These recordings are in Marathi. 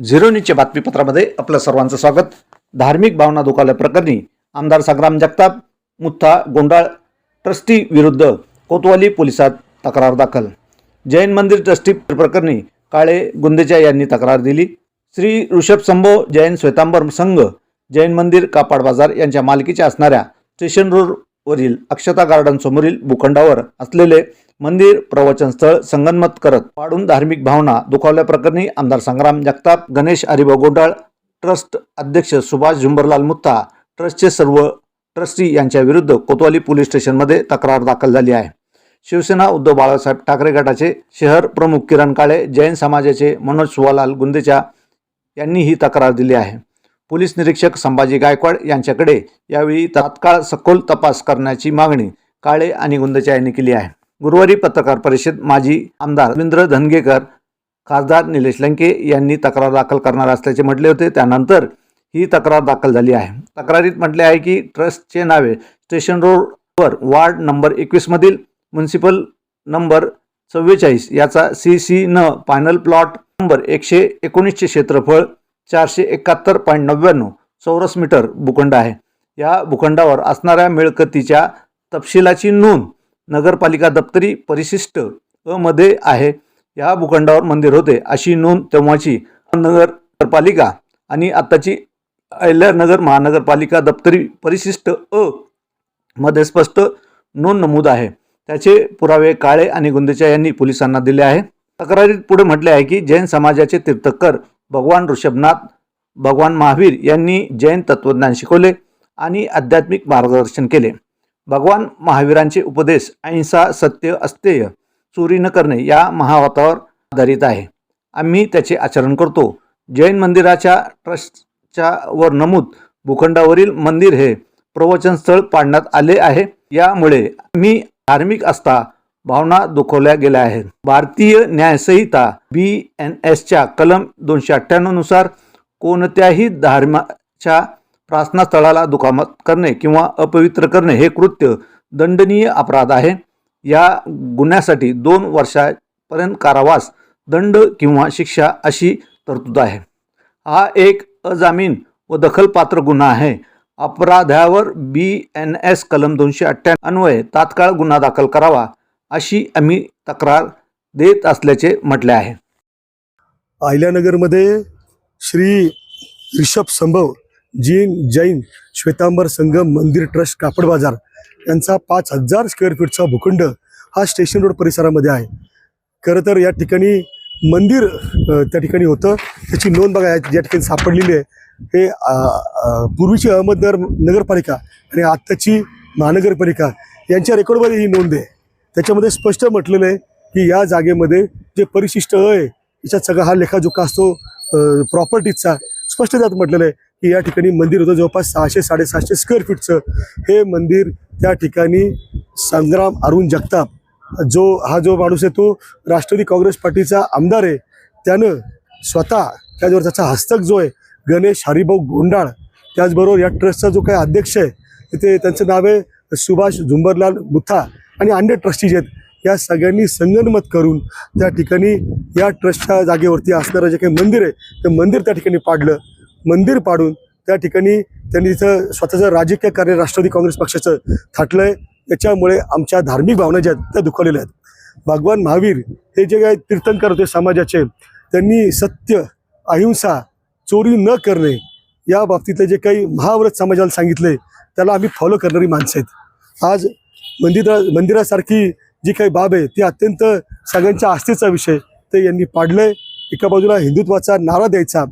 झिरो न्यूजच्या बातमीपत्रामध्ये आपलं सर्वांचं स्वागत. धार्मिक भावना दुखावल्याप्रकरणी आमदार संग्राम जगताप मुथा गोंडाळ ट्रस्टी विरुद्ध कोतवाली पोलिसात तक्रार दाखल. जैन मंदिर ट्रस्टी प्रकरणी काळे गुंदेचा यांनी तक्रार दिली. श्री ऋषभ संभो जैन श्वेतांबर संघ जैन मंदिर कापाड बाजार यांच्या मालकीच्या असणाऱ्या स्टेशन रोडवरील अक्षता गार्डन समोरील भूखंडावर असलेले मंदिर प्रवचन स्थळ संगनमत करत पाडून धार्मिक भावना दुखावल्याप्रकरणी आमदार संग्राम जगताप गणेश हरिभाऊ गोंडाळ ट्रस्ट अध्यक्ष सुभाष झुंबरलाल मुत्ता ट्रस्टचे सर्व ट्रस्टी यांच्या विरुद्ध कोतवाली पोलीस स्टेशनमध्ये तक्रार दाखल झाली आहे. शिवसेना उद्धव बाळासाहेब ठाकरे गटाचे शहर प्रमुख किरण काळे जैन समाजाचे मनोज सुवालाल गुंदेचा यांनी ही तक्रार दिली आहे. पोलीस निरीक्षक संभाजी गायकवाड यांच्याकडे यावेळी तात्काळ सखोल तपास करण्याची मागणी काळे आणि गुंदेचा यांनी केली आहे. गुरुवारी पत्रकार परिषद माजी आमदार रवींद्र धनगेकर खासदार निलेश लंके यांनी तक्रार दाखल करणार असल्याचे म्हटले होते. त्यानंतर ही तक्रार दाखल झाली आहे. तक्रारीत म्हटले आहे की ट्रस्टचे नावे स्टेशन रोडवर वार्ड नंबर एकवीसमधील म्युन्सिपल नंबर चव्वेचाळीस याचा सी सी न फायनल प्लॉट नंबर एकशे एकोणीसचे क्षेत्रफळ चारशे एकाहत्तर पॉईंट नव्याण्णव चौरस मीटर भूखंड आहे. या भूखंडावर असणाऱ्या मिळकतीच्या तपशिलाची नोंद नगरपालिका दप्तरी परिशिष्ट अ मध्ये आहे. या भूखंडावर मंदिर होते. अशी नोंद तेव्हाची नगरपालिका आणि आत्ताची अहिल्यानगर महानगरपालिका दप्तरी परिशिष्ट अ मध्ये स्पष्ट नोंद नमूद आहे. त्याचे पुरावे काळे आणि गुंदेचा यांनी पोलिसांना दिले आहे. तक्रारीत पुढे म्हटले आहे की जैन समाजाचे तीर्थकर भगवान ऋषभनाथ भगवान महावीर यांनी जैन तत्त्वज्ञान शिकवले आणि आध्यात्मिक मार्गदर्शन केले. भगवान महावीरांचे उपदेश अहिंसा सत्य अस्तेय चोरी न करणे या महावातावर आधारित आहे. आम्ही त्याचे आचरण करतो. जैन मंदिराच्या ट्रस्टच्या वर नमूद भूखंडावरील मंदिर हे प्रवचन स्थळ पाडण्यात आले आहे. यामुळे मी धार्मिक असता भावना दुखवल्या गेल्या आहेत. भारतीय न्यायसंहिता बी एन एसच्या कलम दोनशे अठ्ठ्याण्णवनुसार कोणत्याही धर्माच्या प्रार्थनास्थळाला दुखामत करणे किंवा अपवित्र करणे हे कृत्य दंडनीय अपराध आहे. या गुन्ह्यासाठी दोन वर्षापर्यंत कारावास दंड किंवा शिक्षा अशी तरतूद आहे. हा एक अजामीन व दखलपात्र गुन्हा आहे. अपराधावर बी एन एस कलम दोनशे अठ्ठ्याण्णव अन्वये तात्काळ गुन्हा दाखल करावा अशी आम्ही तक्रार देत असल्याचे म्हटले आहे. अहिल्यानगरमध्ये श्री ऋषभ संभव जीन जैन श्वेतांबर संगम मंदिर ट्रस्ट कापड बाजार यांचा पाच हजार स्क्वेअर फीटचा भूखंड हा स्टेशन रोड परिसरामध्ये आहे. खरं तर या ठिकाणी मंदिर त्या ठिकाणी होतं. त्याची नोंद बघा या- ज्या ठिकाणी सापडलेली आहे. हे पूर्वीची अहमदनगर नगरपालिका आणि आत्ताची महानगरपालिका यांच्या रेकॉर्डमध्ये ही नोंद आहे. त्याच्यामध्ये स्पष्ट म्हटलेलं आहे की या जागेमध्ये जे परिशिष्ट अ आहे याच्यात सगळा हा लेखाजोखा असतो प्रॉपर्टीजचा स्पष्ट त्यात म्हटलेलं आहे की या ठिकाणी मंदिर होतं. जवळपास सहाशे साडेसहाशे स्क्वेअर फीटचं हे मंदिर त्या ठिकाणी संग्राम अरुण जगताप जो हा जो माणूस आहे तो राष्ट्रवादी काँग्रेस पार्टीचा आमदार आहे. त्यानं स्वतः त्याच्यावर त्याचा हस्तक जो आहे गणेश हरिभाऊ गोंडाळ त्याचबरोबर या ट्रस्टचा जो काही अध्यक्ष आहे तिथे त्यांचं नाव आहे सुभाष झुंबरलाल मुथा आणि अन्य ट्रस्टी जे आहेत या सगळ्यांनी संगनमत करून त्या ठिकाणी या ट्रस्टच्या जागेवरती असणारं जे काही मंदिर आहे ते मंदिर त्या ठिकाणी पाडलं. मंदिर पाडून त्या ठिकाणी त्यांनी तिथं स्वतःचं राजकीय कार्य राष्ट्रवादी काँग्रेस पक्षाचं थाटलं आहे त्याच्यामुळे आमच्या धार्मिक भावना ज्या आहेत त्या दुखावलेल्या आहेत. भगवान महावीर हे जे काही तीर्थंकर होते समाजाचे त्यांनी सत्य अहिंसा चोरी न करणे या बाबतीतले जे काही महाव्रत समाजाला सांगितले त्याला आम्ही फॉलो करणारी माणसं आहेत. आज मंदिरा मंदिरासारखी जी काही बाब आहे ती अत्यंत सगळ्यांच्या आस्थेचा विषय ते यांनी पाडलंय. एका बाजूला हिंदुत्वाचा नारा द्यायचा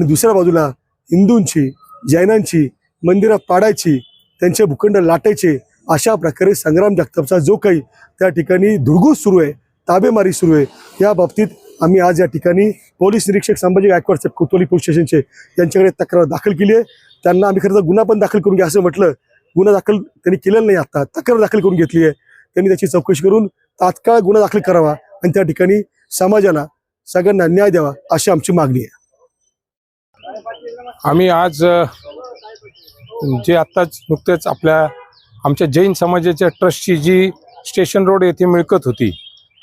आणि दुसऱ्या बाजूला हिंदूंची जैनांची मंदिरं पाडायची त्यांचे भूखंड लाटायचे अशा प्रकारे संग्राम जगतापचा जो काही त्या ठिकाणी धुडगूस सुरू आहे ताबेमारी सुरू आहे या बाबतीत आम्ही आज या ठिकाणी पोलीस निरीक्षक संभाजी गायकवाड साहेब कोतवाली पोलीस स्टेशनचे यांच्याकडे तक्रार दाखल केली आहे. त्यांना आम्ही खरं तर गुन्हा पण दाखल करून घ्या असं म्हटलं. गुन्हा दाखल त्यांनी केलेला नाही आता. तक्रार दाखल करून घेतली आहे. त्यांनी त्याची चौकशी करून तात्काळ गुन्हा दाखल करावा आणि त्या ठिकाणी समाजाला सगळ्यांना न्याय द्यावा अशी आमची मागणी आहे. आम्ही आज जे आत्ताच नुकतेच आपल्या आमच्या जैन समाजाच्या ट्रस्टची जी स्टेशन रोड येथे मिळकत होती.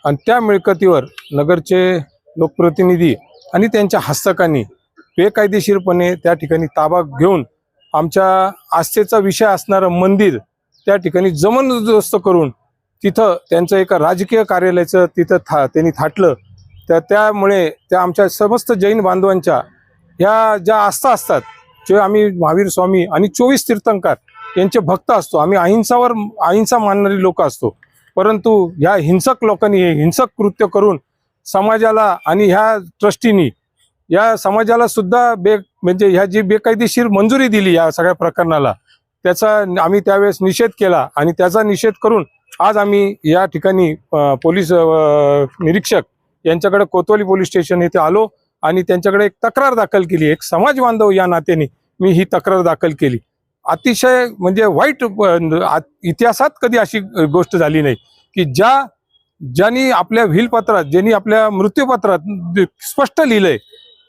आणि त्या मिळकतीवर नगरचे लोकप्रतिनिधी आणि त्यांच्या हस्तकांनी बेकायदेशीरपणे त्या ठिकाणी ताबा घेऊन आमच्या आस्थेचा विषय असणारं मंदिर त्या ठिकाणी जबरदस्त करून तिथं त्यांचं एका राजकीय कार्यालयाचं तिथं था त्यांनी थाटलं. तर त्यामुळे त्या आमच्या समस्त जैन बांधवांच्या ह्या ज्या आस्था असतात जे आम्ही महावीर स्वामी आणि चोवीस तीर्थंकर यांचे भक्त असतो. आम्ही अहिंसावर अहिंसा मानणारी लोक असतो. परंतु ह्या हिंसक लोकांनी हे हिंसक कृत्य करून समाजाला आणि ह्या ट्रस्टीनी या समाजाला सुद्धा बे म्हणजे ह्या जी बेकायदेशीर मंजुरी दिली या सगळ्या प्रकरणाला त्याचा आम्ही त्यावेळेस निषेध केला आणि त्याचा निषेध करून आज आम्ही या ठिकाणी पोलीस निरीक्षक यांच्याकडे कोतवाली पोलीस स्टेशन येथे आलो. आणि त्यांच्याकडे एक तक्रार दाखल केली. एक समाज बांधव या नात्याने मी ही तक्रार दाखल केली. अतिशय म्हणजे वाईट आ- इतिहासात कधी अशी गोष्ट झाली नाही की ज्या ज्यांनी आपल्या व्हीलपत्रात ज्यांनी आपल्या मृत्यूपत्रात स्पष्ट लिहिलंय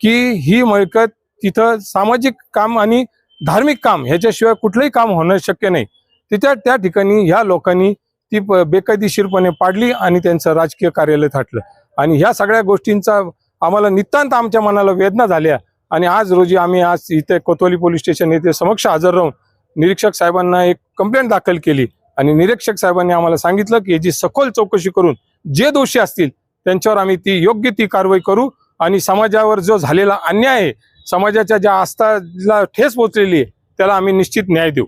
की ही मिळकत तिथं सामाजिक काम आणि धार्मिक काम ह्याच्याशिवाय कुठलंही काम होणं शक्य नाही. तिच्या त्या ठिकाणी ह्या लोकांनी ती बेकायदेशीरपणे पाडली आणि त्यांचं राजकीय कार्यालय थाटलं. आणि ह्या सगळ्या गोष्टींचा आम्हाला नितांत आमच्या मनाला वेदना झाल्या. आणि आज रोजी आम्ही आज इथे कोतवाली पोलीस स्टेशन येथे समक्ष हजर राहून निरीक्षक साहेबांना एक कंप्लेंट दाखल केली. आणि निरीक्षक साहेबांनी आम्हाला सांगितलं की याची सखोल चौकशी करून जे दोषी असतील त्यांच्यावर आम्ही ती योग्य ती कारवाई करू. आणि समाजावर जो झालेला अन्याय आहे समाजाच्या ज्या आस्थाला ठेस पोचलेली आहे त्याला आम्ही निश्चित न्याय देऊ.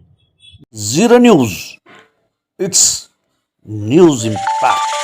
Zero news. It's news impact.